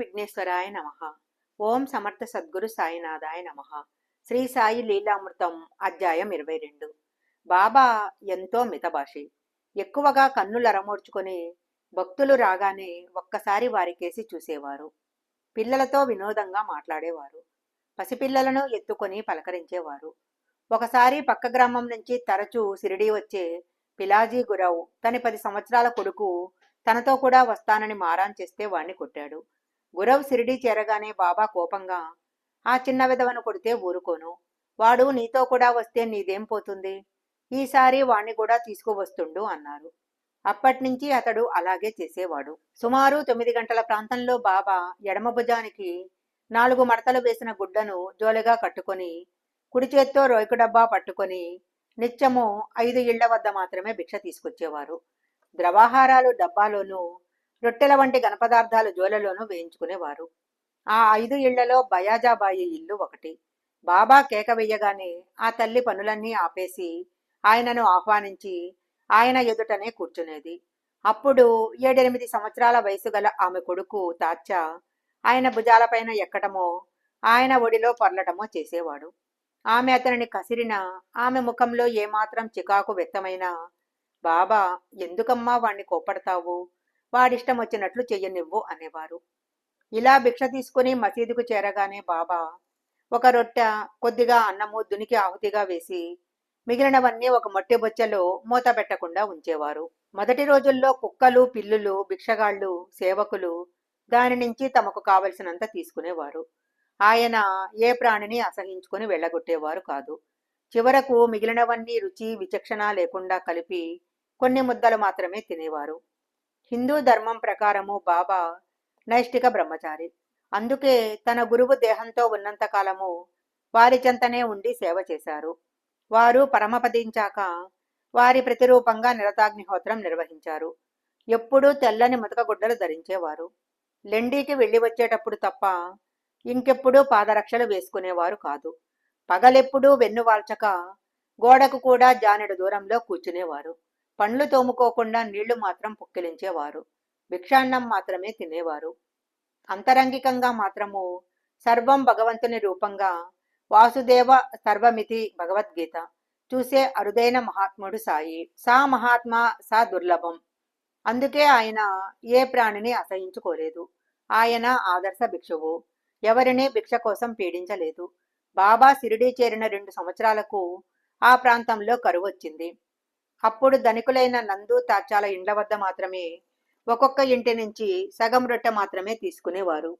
విఘ్నేశ్వరాయ నమ. ఓం సమర్థ సద్గురు సాయినాథాయ నమ. శ్రీ సాయి లీలామృతం అధ్యాయం ఇరవై రెండు. బాబా ఎంతో మితభాషి. ఎక్కువగా కన్నులరమోడ్చుకొని భక్తులు రాగానే ఒక్కసారి వారికేసి చూసేవారు. పిల్లలతో వినోదంగా మాట్లాడేవారు. పసిపిల్లలను ఎత్తుకొని పలకరించేవారు. ఒకసారి పక్క గ్రామం నుంచి తరచూ సిరిడి వచ్చే పిలాజీ గురావు తన పది సంవత్సరాల కొడుకు తనతో కూడా వస్తానని మారాన్ చేస్తే వాణ్ణి కొట్టాడు. గురవ్ సిరిడి చేరగానే బాబా కోపంగా ఆ చిన్న విధవను కొడితే ఊరుకోను. వాడు నీతో కూడా వస్తే నీదేం పోతుంది? ఈసారి వాణ్ణి కూడా తీసుకువస్తుండు అన్నారు. అప్పట్నుంచి అతడు అలాగే చేసేవాడు. సుమారు తొమ్మిది గంటల ప్రాంతంలో బాబా ఎడమ భుజానికి నాలుగు మడతలు వేసిన గుడ్డను జోలిగా కట్టుకొని కుడి చేత్తో రోయకు డబ్బా పట్టుకొని నిత్యము ఐదు ఇళ్ళ వద్ద మాత్రమే భిక్ష తీసుకొచ్చేవారు. ద్రవాహారాలు డబ్బాలోనూ రొట్టెల వంటి ఘనపదార్థాలు జోలలోనూ వేయించుకునేవారు. ఆ ఐదు ఇళ్ళలో బయాజాబాయి ఇల్లు ఒకటి. బాబా కేక వెయ్యగానే ఆ తల్లి పనులన్నీ ఆపేసి ఆయనను ఆహ్వానించి ఆయన ఎదుటనే కూర్చునేది. అప్పుడు ఏడెనిమిది సంవత్సరాల వయసు గల ఆమె కొడుకు తాచ్చా ఆయన భుజాలపైన ఎక్కటమో ఆయన ఒడిలో పొరలటమో చేసేవాడు. ఆమె అతనిని కసిరిన ఆమె ముఖంలో ఏమాత్రం చికాకు వ్యక్తమైనా బాబా ఎందుకమ్మా వాణ్ణి కోపడతావు వాడిష్టం వచ్చినట్లు చెయ్యనివ్వు అనేవారు. ఇలా భిక్ష తీసుకుని మసీదుకు చేరగానే బాబా ఒక రొట్టె కొద్దిగా అన్నము దునికి ఆహుతిగా వేసి మిగిలినవన్నీ ఒక మొట్టె బొచ్చలో మూత పెట్టకుండా ఉంచేవారు. మొదటి రోజుల్లో కుక్కలు పిల్లులు భిక్షగాళ్ళు సేవకులు దాని నుంచి తమకు కావలసినంత తీసుకునేవారు. ఆయన ఏ ప్రాణిని అసహించుకుని వెళ్ళగొట్టేవారు కాదు. చివరకు మిగిలినవన్నీ రుచి విచక్షణ లేకుండా కలిపి కొన్ని ముద్దలు మాత్రమే తినేవారు. హిందూ ధర్మం ప్రకారము బాబా నైష్టిక బ్రహ్మచారి. అందుకే తన గురువు దేహంతో ఉన్నంత కాలము వారి చెంతనే ఉండి సేవ చేశారు. వారు పరమపదించాక వారి ప్రతిరూపంగా నిరతాగ్నిహోత్రం నిర్వహించారు. ఎప్పుడూ తెల్లని ముతక గుడ్డలు ధరించేవారు. లెండీకి వెళ్ళి వచ్చేటప్పుడు తప్ప ఇంకెప్పుడూ పాదరక్షలు వేసుకునేవారు కాదు. పగలెప్పుడూ వెన్నువాల్చక గోడకు కూడా జానెడు దూరంలో కూర్చునేవారు. పండ్లు తోముకోకుండా నీళ్ళు మాత్రం పుక్కిలించేవారు. భిక్షాన్నం మాత్రమే తినేవారు. అంతరంగికంగా మాత్రము సర్వం భగవంతుని రూపంగా వాసుదేవ సర్వమితి భగవద్గీత. చూసే అరుదైన మహాత్ముడు సాయి. సా మహాత్మా సా దుర్లభం. అందుకే ఆయన ఏ ప్రాణిని అసహించుకోలేదు. ఆయన ఆదర్శ భిక్షువు. ఎవరిని భిక్ష కోసం పీడించలేదు. బాబా సిరిడి చేరిన రెండు సంవత్సరాలకు ఆ ప్రాంతంలో కరువు వచ్చింది అప్పుడు ధనికులైన నందు తాచాల ఇండ్ల వద్ద మాత్రమే ఒక్కొక్క ఇంటి నుంచి సగం రొట్టె మాత్రమే తీసుకునేవారు.